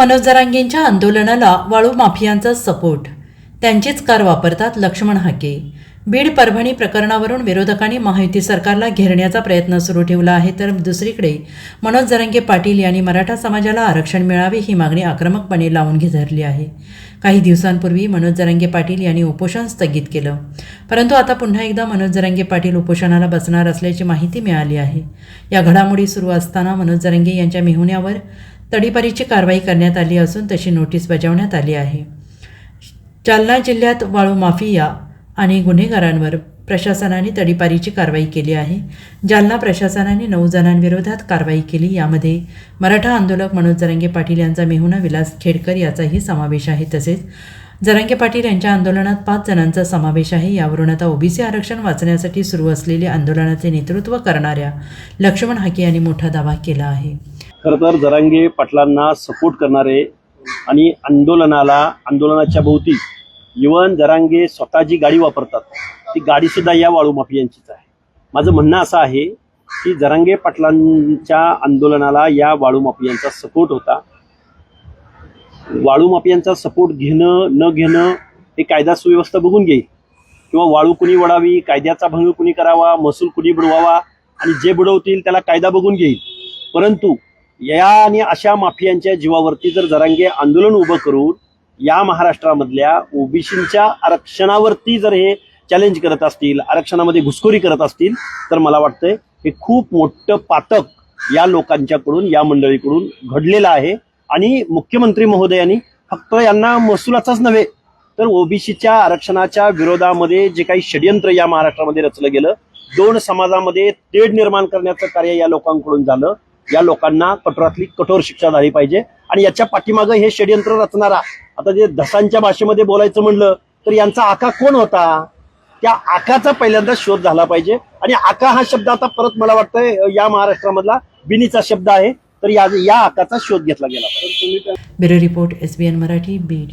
मनोज जरांगेंच्या आंदोलनाला वाळू माफियांचा सपोर्ट. त्यांचीच कार वापरतात लक्ष्मण हाके. बीड परभणी प्रकरणावरून विरोधकांनी महायुती सरकारला घेरण्याचा प्रयत्न सुरू ठेवला आहे तर दुसरीकडे मनोज जरांगे पाटील यांनी मराठा समाजाला आरक्षण मिळावे ही मागणी आक्रमकपणे लावून धरली आहे. काही दिवसांपूर्वी मनोज जरांगे पाटील यांनी उपोषण स्थगित केलं. परंतु आता पुन्हा एकदा मनोज जरांगे पाटील उपोषणाला बसणार असल्याची माहिती मिळाली आहे. या घडामोडी सुरू असताना मनोज जरांगे यांच्या मेहुण्यावर तडीपारीची कारवाई करण्यात आली असून तशी नोटीस बजावण्यात आली आहे. जालना जिल्ह्यात वाळू माफिया आणि गुन्हेगारांवर प्रशासनाने तडीपारीची कारवाई केली आहे. जालना प्रशासनाने नऊ जणांविरोधात कारवाई केली. यामध्ये मराठा आंदोलक मनोज जरंगे पाटील यांचा मेहुणा विलास खेडकर याचाही समावेश आहे. तसेच जरंगे पाटील यांच्या आंदोलनात पाच जणांचा समावेश आहे. यावरून आता ओबीसी आरक्षण वाचण्यासाठी सुरू असलेले आंदोलनाचे नेतृत्व करणाऱ्या लक्ष्मण हाके यांनी मोठा दावा केला आहे. तर जरांगे पाटलांना सपोर्ट करणारे आणि आंदोलनाला आंदोलनाच्या भोवती इवन जरांगे स्वतः जी गाडी वापरतात ती गाडीसुद्धा या वाळू माफियांचीच आहे. माझं म्हणणं असं आहे की जरांगे पाटलांच्या आंदोलनाला या वाळू माफियांचा सपोर्ट होता. वाळू माफियांचा सपोर्ट घेणं न घेणं हे कायदा सुव्यवस्था बघून घेईल. किंवा वाळू कुणी वडावी कायद्याचा भंग कुणी करावा महसूल कुणी बुडवावा आणि जे बुडवतील त्याला कायदा बघून घेईल. परंतु या आणि अशा माफियांच्या जीवावरती जर जरांगे आंदोलन उभं करून या महाराष्ट्रामधल्या ओबीसींच्या आरक्षणावरती जर हे चॅलेंज करत असतील आरक्षणामध्ये घुसखोरी करत असतील तर मला वाटतंय हे खूप मोठं पातक या लोकांच्याकडून या मंडळीकडून घडलेलं आहे. आणि मुख्यमंत्री महोदयांनी फक्त यांना महसुलाचाच नव्हे तर ओबीसीच्या आरक्षणाच्या विरोधामध्ये जे काही षडयंत्र या महाराष्ट्रामध्ये रचलं गेलं दोन समाजामध्ये तेढ निर्माण करण्याचं कार्य या लोकांकडून झालं. या लोकांना कठोरातली कठोर शिक्षा झाली पाहिजे. आणि याच्या पाठीमागं हे षडयंत्र रचणारा आता जे धसांच्या भाषेमध्ये बोलायचं म्हणलं तर यांचा आका कोण होता? त्या आकाचा पहिल्यांदा शोध झाला पाहिजे. आणि आका हा शब्द आता परत मला वाटतंय या महाराष्ट्रामधला बिनीचा शब्द आहे. तर या या आकाचा शोध घेतला गेला bureau report S B N Marathi Beed.